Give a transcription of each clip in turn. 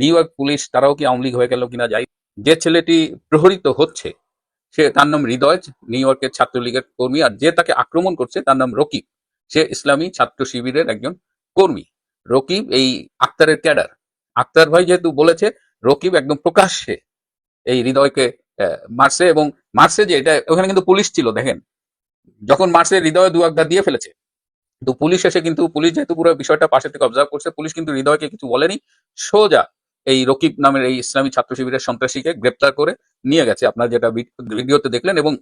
New York police তারাও কি আওয়ামী লীগ হয়ে গেল কিনা যাই যে ছেলেটি প্রহরিত হচ্ছে, সে তার নাম হৃদয় নিউ ইয়র্কের ছাত্রলীগের কর্মী, আর যে তাকে আক্রমণ করছে তার নাম রকিব। সে ইসলামী ছাত্র শিবিরের একজন কর্মী। রকিব এই আক্তারের ক্যাডার। আক্তার ভাই যেহেতু বলেছে, রকিব একদম প্রকাশ্যে এই হৃদয়কে মারছে এবং মারছে যে এটা ওখানে কিন্তু পুলিশ ছিল, দেখেন। যখন মারছে, হৃদয় দু একবার দিয়ে ফেলেছে। তো পুলিশ এসে কিন্তু পুলিশ যেহেতু পুরো বিষয়টা পাশে থেকে অবজার্ভ করছে, পুলিশ কিন্তু হৃদয়কে কিছু বলেনি। সোজা এই রকিব নামের এই ইসলামী ছাত্র শিবিরের সন্ত্রাসীকে গ্রেপ্তার করে নিয়ে গেছে। আপনার যেটা ভিডিওতে দেখলেন এবং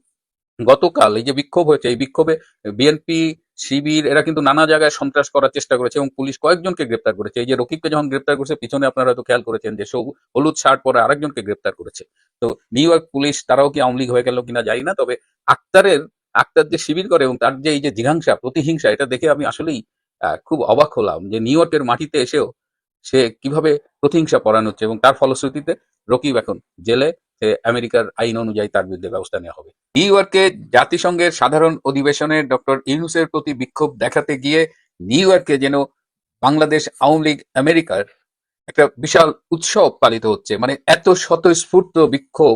গতকাল এই যে বিক্ষোভ হয়েছে, এই বিক্ষোভে বিএনপি, শিবির, এরা কিন্তু নানা জায়গায় সন্ত্রাস করার চেষ্টা করেছে এবং পুলিশ কয়েকজনকে গ্রেপ্তার করেছে। এই যে রকিবকে যখন গ্রেপ্তার করেছে, পিছনে আপনারা হয়তো খেয়াল করেছেন যে সবু- হলুদ শার্ট পরে আরেকজনকে গ্রেপ্তার করেছে। তো নিউ ইয়র্ক পুলিশ, তারাও কি আওয়ামী লীগ হয়ে গেল কিনা জানি না, তবে আক্তারের আক্তার যে শিবির করে এবং তার যে এই যে জিঘাংসা, প্রতিহিংসা, এটা দেখে আমি আসলেই খুব অবাক হলাম যে নিউ ইয়র্কের মাটিতে এসেও সে কীভাবে প্রতিহিংসা পরানো হচ্ছে এবং তার ফলশ্রুতিতে রকিব এখন জেলে, সে আমেরিকার আইন অনুযায়ী তার বিরুদ্ধে ব্যবস্থা নেওয়া হবে। নিউ ইয়র্কে জাতিসংঘের সাধারণ অধিবেশনে ডক্টর ইউনুসের প্রতি বিক্ষোভ দেখাতে গিয়ে নিউ ইয়র্কে যেন বাংলাদেশ আওয়ামী লীগ আমেরিকার একটা বিশাল উৎসব পালিত হচ্ছে মানে এত স্বতঃস্ফূর্ত বিক্ষোভ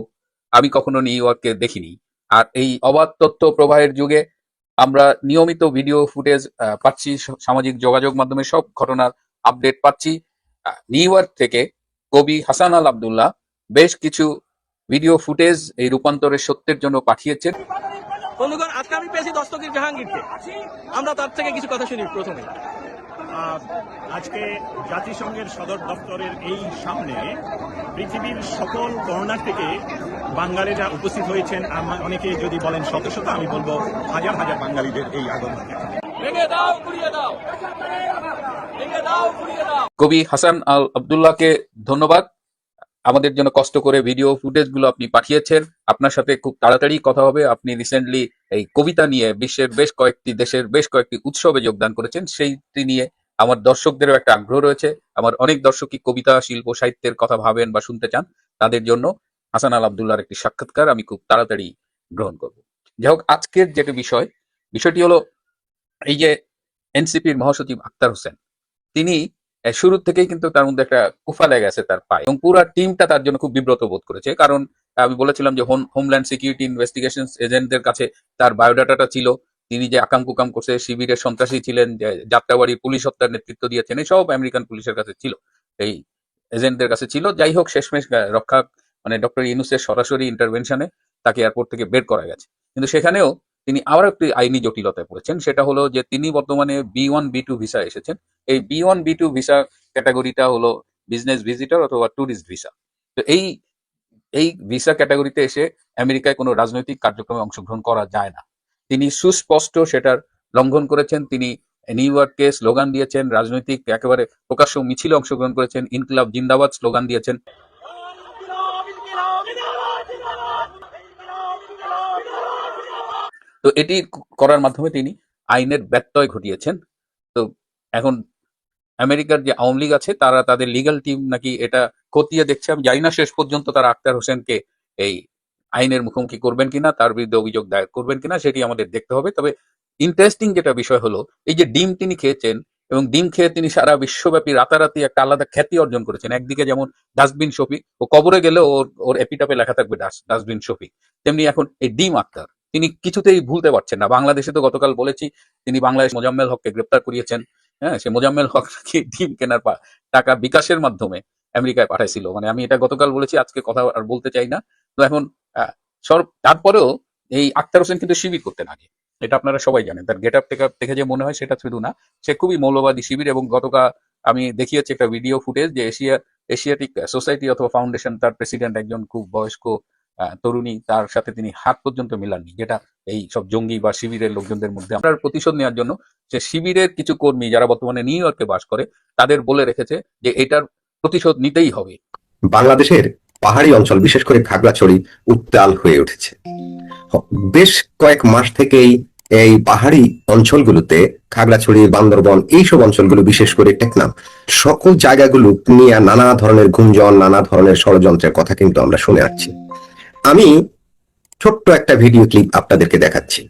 আমি কখনো নিউ ইয়র্কে দেখিনি। আর এই অবাধ তথ্য প্রবাহের যুগে আমরা নিয়মিত ভিডিও ফুটেজ পাচ্ছি, সামাজিক যোগাযোগ মাধ্যমে সব ঘটনার আপডেট পাচ্ছি। নিউ ইয়র্ক থেকে কবি হাসান আল আবদুল্লাহ বেশ কিছু ভিডিও ফুটেজ এই রূপান্তরের সত্যের জন্য পাঠিয়েছেন। বন্ধুগণ আজকে আমি পেয়েছি দস্তগীর জাহাঙ্গীরকে। আমরা তার থেকে কিছু কথা শুনি প্রথমে। আহ, আজকে জাতিসংঘের সদর দপ্তরের এই সামনে পৃথিবীর সকল কর্নার থেকে বাঙালিরা উপস্থিত হয়েছেন। আমার অনেকে যদি বলেন শত শত আমি বলব হাজার হাজার বাঙালিদের এই আগমন। ভেঙে দাও দাও। কবি হাসান আল আবদুল্লাহকে ধন্যবাদ। আমাদের জন্য কষ্ট করে ভিডিও ফুটেজগুলো আপনি পাঠিয়েছেন। আপনার সাথে খুব তাড়াতাড়ি কথা হবে। আপনি রিসেন্টলি এই কবিতা নিয়ে বিশ্বের বেশ কয়েকটি, দেশের বেশ কয়েকটি উৎসবে যোগদান করেছেন। সেইটি নিয়ে আমার দর্শকদেরও একটা আগ্রহ রয়েছে। আমার অনেক দর্শকই কবিতা, শিল্প, সাহিত্যের কথা ভাবেন বা শুনতে চান। তাদের জন্য হাসান আল আবদুল্লাহর একটি সাক্ষাৎকার আমি খুব তাড়াতাড়ি গ্রহণ করব। যাই হোক, আজকের যেটা বিষয়, বিষয়টি হলো এই যে এনসিপির মহাসচিব আক্তার হোসেন। তিনি শুরু থেকেই কিন্তু তার মধ্যে একটা কুফা লেগে গেছে তার পায়ে। এবং পুরো টিমটা তার জন্য খুব বিব্রত বোধ করেছে। কারণ, আমি বলেছিলাম যে হোমল্যান্ড সিকিউরিটি ইনভেস্টিগেশন এজেন্টদের কাছে তার বায়োডাটাটা ছিল। তিনি যে আকাম কুকাম করছে, শিবিরের সন্ত্রাসী ছিলেন, যে যাত্রাবাড়ির পুলিশ হত্যার নেতৃত্ব দিয়েছেন সব আমেরিকান পুলিশের কাছে ছিল। এই এজেন্টদের কাছে ছিল। যাই হোক, শেষমেশ রক্ষা মানে ডক্টর ইনুসের সরাসরি ইন্টারভেনশনে তাকে এয়ারপোর্ট থেকে বের করা গেছে। কিন্তু সেখানেও তিনি আবার একটি আইনি জটিলতায় পড়েছেন, সেটা হলো যে তিনি বর্তমানে B one, B two visa এসেছেন। এই B one, B two visa ক্যাটাগরিটা হলো বিজনেস ভিজিটর অথবা ট্যুরিস্ট ভিসা তো এই এই ভিসা ক্যাটাগরিতে এসে আমেরিকায় কোনো রাজনৈতিক কার্যক্রমে অংশগ্রহণ করা যায় না। তিনি সুস্পষ্ট সেটার লঙ্ঘন করেছেন, তিনি নিউ ইয়র্কে স্লোগান দিয়েছেন, রাজনৈতিক একেবারে প্রকাশ্য মিছিলে অংশগ্রহণ করেছেন, ইনকিলাব জিন্দাবাদ স্লোগান দিয়েছেন। তো এটি করার মাধ্যমে তিনি আইনের ব্যত্যয় ঘটিয়েছেন। তো এখন আমেরিকার যে আওয়ামী লীগ আছে, তারা তাদের লিগ্যাল টিম নাকি এটা খতিয়ে দেখছে। আমি জানি না শেষ পর্যন্ত তারা আক্তার হোসেনকে এই আইনের মুখোমুখি করবেন কিনা, তার বিরুদ্ধে অভিযোগ দায়ের করবেন কিনা সেটি আমাদের দেখতে হবে। তবে ইন্টারেস্টিং যেটা বিষয় হলো, এই যে ডিম তিনি খেয়েছেন এবং ডিম খেয়ে তিনি সারা বিশ্বব্যাপী রাতারাতি একটা আলাদা খ্যাতি অর্জন করেছেন। একদিকে যেমন ডাস্টবিন শফিক, ও কবরে গেলে ওর ওর এপিটাপে লেখা থাকবে ডাস্টবিন শফিক। তেমনি এখন এই ডিম আক্তার। তিনি কিছুতেই ভুলতে পারছেন না। বাংলাদেশে তো গতকাল বলেছি, তিনি বাংলাদেশ মোজাম্মেল হককে গ্রেপ্তার করিয়েছেন। হ্যাঁ সে মোজাম্মেল হক নাকি ডিম কেনার টাকা বিকাশের মাধ্যমে আমেরিকায় পাঠাইছিল। মানে আমি এটা গতকাল বলেছি, আজকে কথা আর বলতে চাই না। তো এখন সর তারপরেও এই আক্তার হোসেন কিন্তু শিবির করতেন আগে। এটা আপনারা সবাই জানেন। তার গেট আপ থেকে যে মনে হয় সেটা শুধু না, সে খুবই মৌলবাদী শিবির এবং গতকাল আমি দেখিয়েছি একটা ভিডিও ফুটেজ যে এশিয়া এশিয়াটিক সোসাইটি অথবা ফাউন্ডেশন তার প্রেসিডেন্ট একজন খুব বয়স্ক তরুণী, তার সাথে তিনি হাত পর্যন্ত মিলাননি। যেটা এই সব জঙ্গি বা শিবিরের লোকজনদের মধ্যে আপনার প্রতিশোধ নেওয়ার জন্য যে শিবিরের কিছু কর্মী যারা বর্তমানে নিউ ইয়র্কে বাস করে, তাদের বলে রেখেছে যে এটার প্রতিশোধ নিতেই হবে। বাংলাদেশের পাহাড়ি অঞ্চল, বিশেষ করে খাগড়াছড়ি, উত্তাল হয়ে উঠেছে। বেশ কয়েক মাস থেকেই এই পাহাড়ি অঞ্চলগুলোতে, খাগড়াছড়ি, বান্দরবন, এইসব অঞ্চলগুলো, বিশেষ করে টেকনাম সকল জায়গাগুলো নিয়ে নানা ধরনের গুঞ্জন, নানা ধরনের ষড়যন্ত্রের কথা কিন্তু আমরা শুনে আসছি। আমি ছোট্ট একটা ভিডিও ক্লিপ আপনাদেরকে দেখাচ্ছি।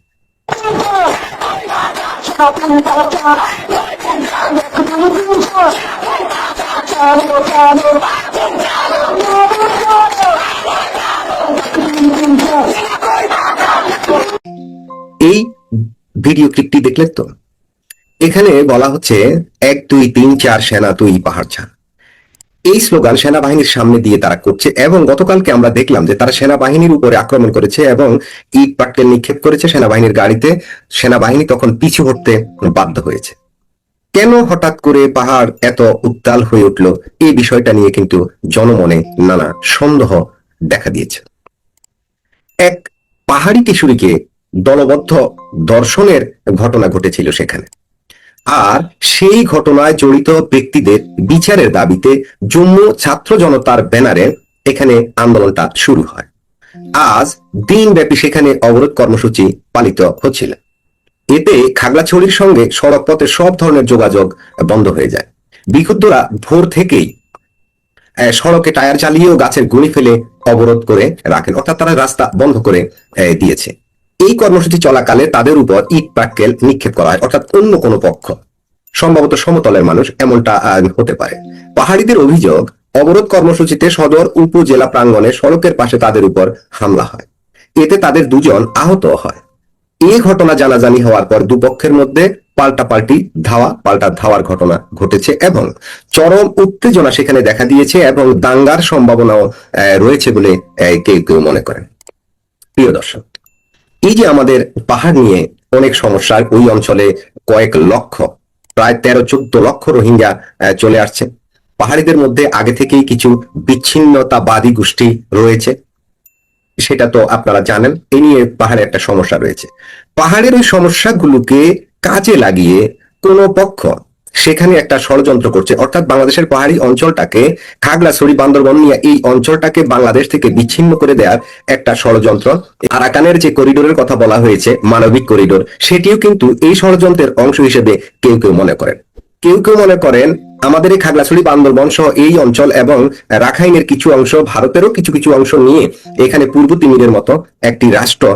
এই ভিডিও ক্লিপটি দেখলেন তো? এখানে বলা হচ্ছে, এক, দুই, তিন, চার সেনা, তুই পাহাড় ছাড় এই স্লোগান সেনাবাহিনীর সামনে দিয়ে তারা করছে এবং গতকালকে আমরা দেখলাম যে তারা সেনাবাহিনীর উপরে আক্রমণ করেছে এবং ইট পাটকেল নিক্ষেপ করেছে সেনাবাহিনীর গাড়িতে। সেনাবাহিনী তখন পিছু হটতে বাধ্য হয়েছে। কেন হঠাৎ করে পাহাড় এত উত্তাল হয়ে উঠল? এই বিষয়টা নিয়ে কিন্তু জনমনে নানা সন্দেহ দেখা দিয়েছে। এক পাহাড়ি কিশোরীকে দলবদ্ধ দর্শনের ঘটনা ঘটেছিল সেখানে। আর সেই ঘটনায় জড়িত ব্যক্তিদের বিচারের দাবিতে জম্মু ছাত্র জনতার ব্যানারে এখানে আন্দোলনটা শুরু হয়। আজ দিনব্যাপী সেখানে অবরোধ কর্মসূচি পালিত হচ্ছিল। এতে খাগড়াছড়ির সঙ্গে সড়ক পথে সব ধরনের যোগাযোগ বন্ধ হয়ে যায়। বিক্ষুব্ধরা ভোর থেকেই সড়কে টায়ার চালিয়েও গাছের গুঁড়ি ফেলে অবরোধ করে রাখেন। অর্থাৎ তারা রাস্তা বন্ধ করে দিয়েছে। এই কর্মসূচি চলাকালে তাদের উপর ইট পাটকেল নিক্ষেপ করা হয়, অর্থাৎ অন্য কোনো পক্ষ। সম্ভবত সমতলের মানুষ, এমনটা হতে পারে। পাহাড়িদের অভিযোগ, অবরোধ কর্মসূচিতে সদর উপজেলা প্রাঙ্গণে সড়কের পাশে তাদের উপর হামলা হয়। এতে তাদের দুজন আহত হয়। এই ঘটনা জানাজানি হওয়ার পর দুপক্ষের মধ্যে পাল্টাপাল্টি ধাওয়া, পাল্টা ধাওয়ার ঘটনা ঘটেছে এবং চরম উত্তেজনা সেখানে দেখা দিয়েছে এবং দাঙ্গার সম্ভাবনাও রয়েছে বলে কেউ কেউ মনে করেন। প্রিয় দর্শক এই যে আমাদের পাহাড় নিয়ে অনেক সমস্যা ওই অঞ্চলে কয়েক লক্ষ, প্রায় তেরো চোদ্দ লক্ষ রোহিঙ্গা চলে আসছে। পাহাড়িদের মধ্যে আগে থেকেই কিছু বিচ্ছিন্নতাবাদী গোষ্ঠী রয়েছে। সেটা তো আপনারা জানেন এই নিয়ে পাহাড়ে একটা সমস্যা রয়েছে। পাহাড়ের ওই সমস্যাগুলোকে কাজে লাগিয়ে কোন পক্ষ সেখানে একটা ষড়যন্ত্র করছে। অর্থাৎ বাংলাদেশের পাহাড়ি অঞ্চলটাকে, খাগড়াছড়ি, বান্দরবন নিয়ে এই অঞ্চলটাকে বাংলাদেশ থেকে বিচ্ছিন্ন করে দেওয়ার একটা ষড়যন্ত্র। আরাকানের যে করিডোরের কথা বলা হয়েছে, মানবিক করিডোর, সেটিও কিন্তু এই ষড়যন্ত্রের অংশ হিসেবে কেউ কেউ মনে করেন। কেউ কেউ মনে করেন, আমাদের এই খাগড়াছড়ি, বান্দরবন সহ এই অঞ্চল এবং রাখাইনের কিছু অংশ, ভারতেরও কিছু কিছু অংশ নিয়ে এখানে পূর্ব তিমিরের মতো একটি রাষ্ট্র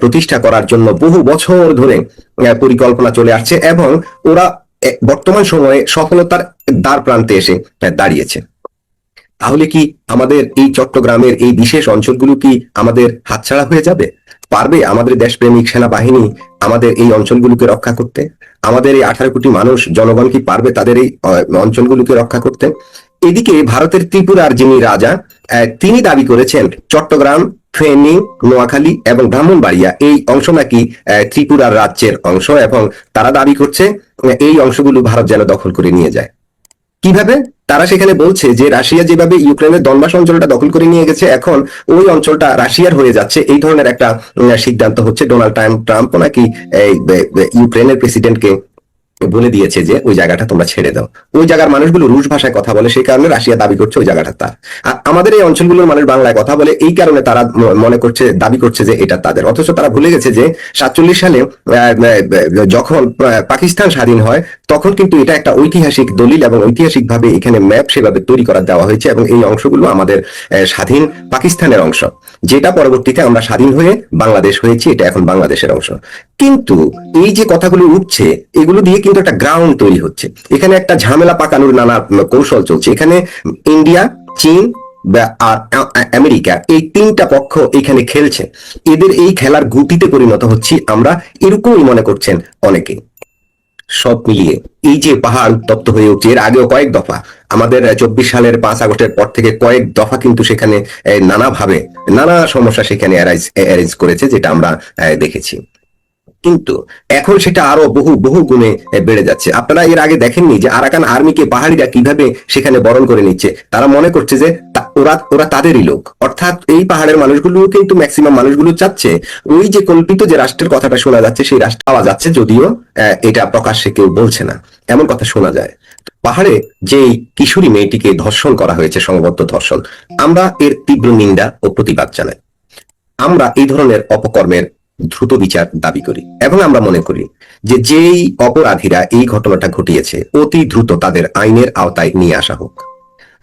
প্রতিষ্ঠা করার জন্য বহু বছর ধরে পরিকল্পনা চলে আসছে এবং ওরা বর্তমান সময়ে সফলতার দ্বার প্রান্তে এসে দাঁড়িয়েছে। তাহলে কি আমাদের এই চট্টগ্রামের এই বিশেষ অঞ্চলগুলো কি আমাদের হাতছাড়া হয়ে যাবে? পারবে আমাদের দেশপ্রেমিক সেনাবাহিনী আমাদের এই অঞ্চলগুলোকে রক্ষা করতে? আমাদের এই আঠারো কোটি মানুষ, জনগণ কি পারবে তাদের এই অঞ্চলগুলোকে রক্ষা করতে? এদিকে ভারতের ত্রিপুরার যিনি রাজা তিনি দাবি করেছেন, চট্টগ্রাম, ফেনী, নোয়াখালী এবং ব্রাহ্মণবাড়িয়া এই অংশ নাকি ত্রিপুরার রাজ্যের অংশ এবং তারা দাবি করছে এই অংশগুলো ভারত যেন দখল করে নিয়ে যায়। কীভাবে? তারা সেখানে বলছে যে রাশিয়া যেভাবে ইউক্রেনের দনবাস অঞ্চলটা দখল করে নিয়ে গেছে, এখন ওই অঞ্চলটা রাশিয়ার হয়ে যাচ্ছে। এই ধরনের একটা সিদ্ধান্ত হচ্ছে ডোনাল্ড ট্রাম্প ট্রাম্প নাকি ইউক্রেনের প্রেসিডেন্টকে বলে দিয়েছে যে ওই জায়গাটা তোমরা ছেড়ে দাও। ওই জায়গার মানুষগুলো রুশ ভাষায় কথা বলে, সেই কারণে রাশিয়া দাবি করছে ওই জায়গাটা তার। আমাদের এই অঞ্চলগুলোর মানুষ বাংলায় কথা বলে, এই কারণে তারা মনে করছে, দাবি করছে যে এটা তাদের। অথচ তারা ভুলে গেছে যে সাতচল্লিশ সালে যখন পাকিস্তান স্বাধীন হয়, তখন কিন্তু এটা একটা ঐতিহাসিক দলিল এবং ঐতিহাসিক ভাবে এখানে ম্যাপ সেভাবে তৈরি করা দেওয়া হয়েছে এবং এই অংশগুলো আমাদের স্বাধীন পাকিস্তানের অংশ। যেটা পরবর্তীতে আমরা স্বাধীন হয়ে বাংলাদেশ হয়েছি, এটা এখন বাংলাদেশের অংশ। কিন্তু এই যে কথাগুলো উঠছে, এগুলো দিয়ে কিন্তু একটা গ্রাউন্ড তৈরি হচ্ছে। এখানে একটা ঝামেলা পাকানোর নানা কৌশল চলছে। এখানে ইন্ডিয়া, চীন আর আমেরিকা এই তিনটা পক্ষ এখানে খেলছে। এদের এই খেলার গুটিতে পরিণত হচ্ছি আমরা, এরকমই মনে করছেন অনেকে। সব মিলিয়ে এই যে পাহাড় উত্তপ্ত হয়ে উঠছে, এর আগেও কয়েক দফা। আমাদের চব্বিশ সালের পাঁচ আগস্টের পর থেকে কয়েক দফা কিন্তু সেখানে নানাভাবে, নানা সমস্যা সেখানে অ্যারেঞ্জ করেছে, যেটা আমরা দেখেছি। কিন্তু এখন সেটা আরও বহু বহু গুণে বেড়ে যাচ্ছে। আপনারা এর আগে দেখেননি যে আরাকান আর্মিকে পাহাড়িরা কীভাবে সেখানে বরণ করে নিচ্ছে? তারা মনে করছে যে ওরা ওরা তাদেরই লোক। অর্থাৎ এই পাহাড়ের মানুষগুলো কিন্তু ম্যাক্সিমাম মানুষগুলো চাচ্ছে। ওই যে কল্পিত যে রাষ্ট্রের কথাটা শোনা যাচ্ছে, সেই রাষ্ট্র পাওয়া যাচ্ছে যদিও এটা প্রকাশ্যে কেউ বলছে না। এমন কথা শোনা যায়। পাহাড়ে যেই কিশোরী মেয়েটিকে ধর্ষণ করা হয়েছে, সংবদ্ধ ধর্ষণ, আমরা এর তীব্র নিন্দা ও প্রতিবাদ জানাই। আমরা এই ধরনের অপকর্মের দ্রুত বিচার দাবি করি এবং আমরা মনে করি যে যেই অপরাধীরা এই ঘটনাটা ঘটিয়েছে, অতি দ্রুত তাদের আইনের আওতায় নিয়ে আসা হোক।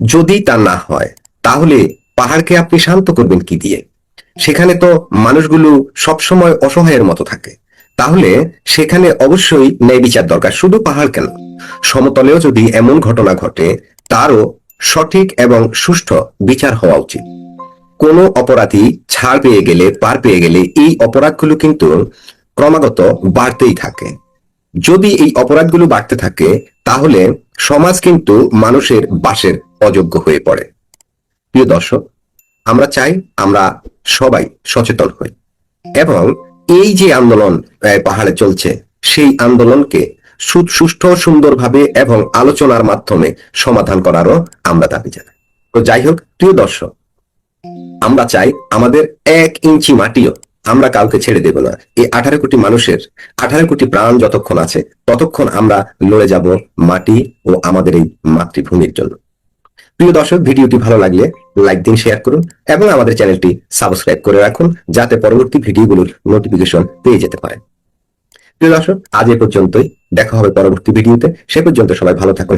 যদি তা না হয়, তাহলে পাহাড়কে আপনি শান্ত করবেন কি দিয়ে? সেখানে তো মানুষগুলো সবসময় অসহায়ের মতো থাকে। তাহলে সেখানে অবশ্যই ন্যায় বিচার দরকার, শুধু পাহাড় কেন সমতলেও যদি এমন ঘটনা ঘটে, তারও সঠিক এবং সুষ্ঠু বিচার হওয়া উচিত। কোনো অপরাধী ছাড় পেয়ে গেলে, পার পেয়ে গেলে এই অপরাধগুলো কিন্তু ক্রমাগত বাড়তেই থাকে। যদি এই অপরাধগুলো বাড়তে থাকে, তাহলে সমাজ কিন্তু মানুষের বাসের অযোগ্য হয়ে পড়ে। প্রিয় দর্শক, আমরা চাই আমরা সবাই সচেতন হই এবং এই যে আন্দোলন পাহাড়ে চলছে, সেই আন্দোলনকে সুষ্ঠু, সুন্দরভাবে এবং আলোচনার মাধ্যমে সমাধান করারও আমরা দাবি জানাই। তো যাই হোক, প্রিয় দর্শক আমরা চাই আমাদের এক ইঞ্চি মাটিও আমরা কাউকে ছেড়ে দেব না। এই আঠারো কোটি মানুষের, আঠারো কোটি প্রাণ যতক্ষণ আছে, ততক্ষণ আমরা লড়ে যাব মাটি ও আমাদের এই মাতৃভূমির জন্য। প্রিয় দর্শক, ভিডিওটি ভালো লাগলে লাইক দিন শেয়ার করুন এবং আমাদের চ্যানেলটি সাবস্ক্রাইব করে রাখুন যাতে পরবর্তী ভিডিওগুলোর নোটিফিকেশন পেয়ে যেতে পারেন। প্রিয় দর্শক, আজ এ পর্যন্তই। দেখা হবে পরবর্তী ভিডিওতে। সে পর্যন্ত সবাই ভালো থাকুন।